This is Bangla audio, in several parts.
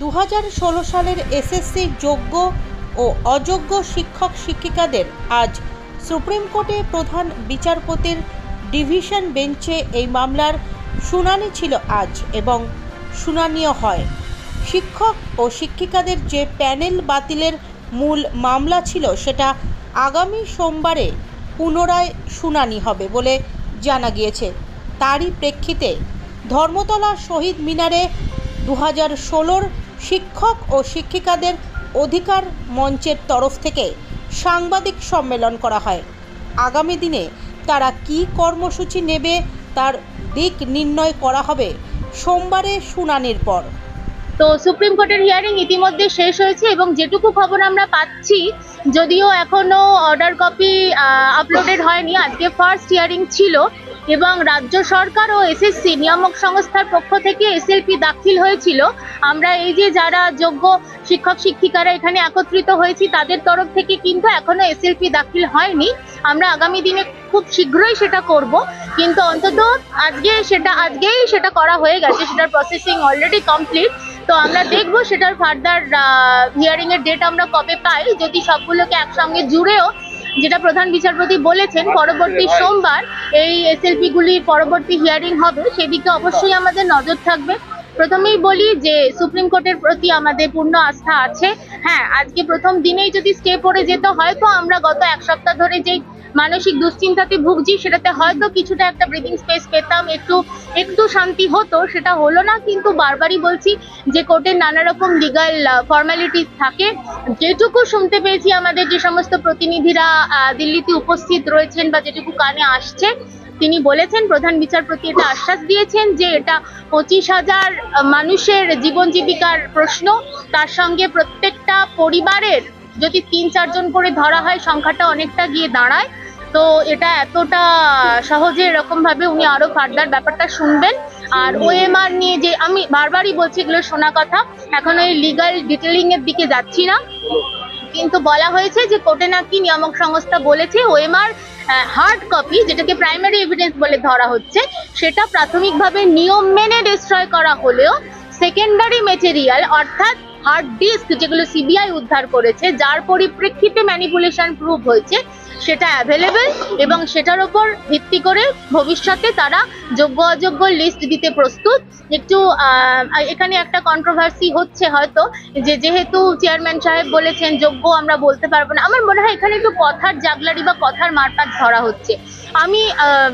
দু হাজার ষোলো সালের এসএসসি যোগ্য ও অযোগ্য শিক্ষক শিক্ষিকাদের আজ সুপ্রিম কোর্টে প্রধান বিচারপতির ডিভিশন বেঞ্চে এই মামলার শুনানি ছিল আজ এবং শুনানিও হয়। শিক্ষক ও শিক্ষিকাদের যে প্যানেল বাতিলের মূল মামলা ছিল সেটা আগামী সোমবারে পুনরায় শুনানি হবে বলে জানা গিয়েছে। তারই প্রেক্ষিতে ধর্মতলা শহীদ মিনারে দু হাজার ষোলোর শিক্ষক ও শিক্ষিকাদের অধিকার মঞ্চের তরফ থেকে সাংবাদিক সম্মেলন করা হয়। আগামী দিনে তারা কী কর্মসূচি নেবে তার দিক নির্ণয় করা হবে সোমবারে শুনানির পর। তো সুপ্রিম কোর্টের হিয়ারিং ইতিমধ্যে শেষ হয়েছে এবং যেটুকু খবর আমরা পাচ্ছি, যদিও এখনও অর্ডার কপি আপলোডেড হয়নি, আজকে ফার্স্ট হিয়ারিং ছিল। এবং রাজ্য সরকার ও এসএসসি নিয়ামক সংস্থার পক্ষ থেকে এসএলপি দাখিল হয়েছিল। আমরা এই যে যারা যোগ্য শিক্ষক শিক্ষিকারা এখানে একত্রিত হয়েছি, তাদের তরফ থেকে কিন্তু এখনও এসএলপি দাখিল হয়নি। আমরা আগামী দিনে খুব শীঘ্রই সেটা করব। কিন্তু অন্তত আজকে সেটা, আজকেই সেটা করা হয়ে গেছে। সেটার প্রসেসিং অলরেডি কমপ্লিট তো আমরা দেখব সেটার ফার্দার হিয়ারিং এর ডেট আমরা কবে পাই। যদি সবগুলোকে একসঙ্গে জুড়েও যেটা প্রধান বিচারপতি বলেছেন পরবর্তী সোমবার এই এসএলপি গুলির পরবর্তী হিয়ারিং হবে। সেদিকে অবশ্যই আমাদের নজর থাকবে। প্রথমেই বলি যে সুপ্রিম কোর্টের প্রতি আমাদের পূর্ণ আস্থা আছে। হ্যাঁ আজকে প্রথম দিনেই যদি স্টে পড়ে যেত হয়তো আমরা গত এক সপ্তাহ ধরে যেই মানসিক দুশ্চিন্তাতে ভুগছি, সেটাতে হয়তো কিছুটা একটা ব্রিদিং স্পেস পেতাম, একটু একটু শান্তি হতো, সেটা হলো না। কিন্তু বারবারই বলছি যে কোর্টের নানা রকম লিগাল ফর্মালিটিস থাকে। যেটুকু শুনতে পেয়েছি আমাদের যে সমস্ত প্রতিনিধিরা দিল্লিতে উপস্থিত রয়েছেন বা যেটুকু কানে আসছে তিনি বলেছেন, প্রধান বিচারপতি এটা আশ্বাস দিয়েছেন যে এটা পঁচিশ হাজার মানুষের জীবন জীবিকার প্রশ্ন। তার সঙ্গে প্রত্যেকটা পরিবারের যদি তিন চারজন করে ধরা হয়, সংখ্যাটা অনেকটা গিয়ে দাঁড়ায়। তো এটা এতটা সহজে এরকম ভাবে উনি আরও ফার্দার ব্যাপারটা শুনবেন। আর ওএমআর নিয়ে যে আমি বারবারই বলছি, এগুলো শোনা কথা। এখন ওই লিগাল ডিটেলিং এর দিকে যাচ্ছি না। কিন্তু বলা হয়েছে যে কোর্টে নাকি নিয়ামক সংস্থা বলেছে, ওএমআর হার্ড কপি যেটাকে প্রাইমারি এভিডেন্স বলে ধরা হচ্ছে, সেটা প্রাথমিকভাবে নিয়ম মেনে ডিস্ট্রয় করা হলেও সেকেন্ডারি মেটেরিয়াল অর্থাৎ হার্ড ডিস্ক যেগুলো সিবিআই উদ্ধার করেছে, যার পরিপ্রেক্ষিতে ম্যানিপুলেশন প্রুফ হয়েছে সেটা অ্যাভেলেবেল এবং সেটার উপর ভিত্তি করে ভবিষ্যতে তারা যোগ্য অযোগ্য লিস্ট দিতে প্রস্তুত। একটু এখানে একটা কন্ট্রোভার্সি হচ্ছে হয়তো যে যেহেতু চেয়ারম্যান সাহেব বলেছেন, যোগ্য আমরা বলতে পারব না। আমার মনে হয় এখানে একটু কথার জাগলারি বা কথার মারপাট ধরা হচ্ছে। আমি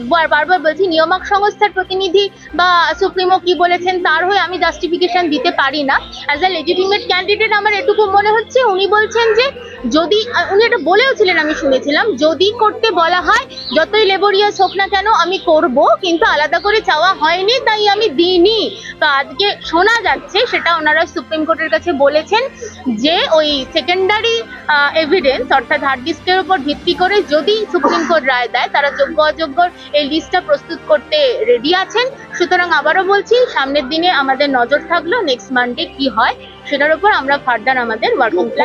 বার- বারবার বলছি, নিয়ামক সংস্থার প্রতিনিধি বা সুপ্রিমো কি বলেছেন তার হয়ে আমি জাস্টিফিকেশন দিতে পারি না। অ্যাজ এ লেজিটিমেট ক্যান্ডিডেট আমার এটুকু মনে হচ্ছে, উনি বলছেন যে যদি উনি এটা বলেও ছিলেন, আমি শুনেছিলাম, যদি করতে বলা হয়, যতই লেবরিয়াস হোক না কেন, আমি করব, কিন্তু আলাদা করে চাওয়া হয়নি, তাই আমি দিইনি। তো আজকে শোনা যাচ্ছে, সেটা ওনারা সুপ্রিম কোর্টের কাছে বলেছেন, যে ওই সেকেন্ডারি এভিডেন্স অর্থাৎ হার্ড ডিস্কের উপর ভিত্তি করে যদি সুপ্রিম কোর্ট রায় দেয়, তারা যোগ্য অযোগ্য এই লিস্টটা প্রস্তুত করতে রেডি আছেন। সুতরাং আবারও বলছি, সামনের দিনে আমাদের নজর থাকল নেক্সট মানডে কি হয়, সেটার উপর আমরা ফার্দার আমাদের ওয়ার্কিং প্ল্যান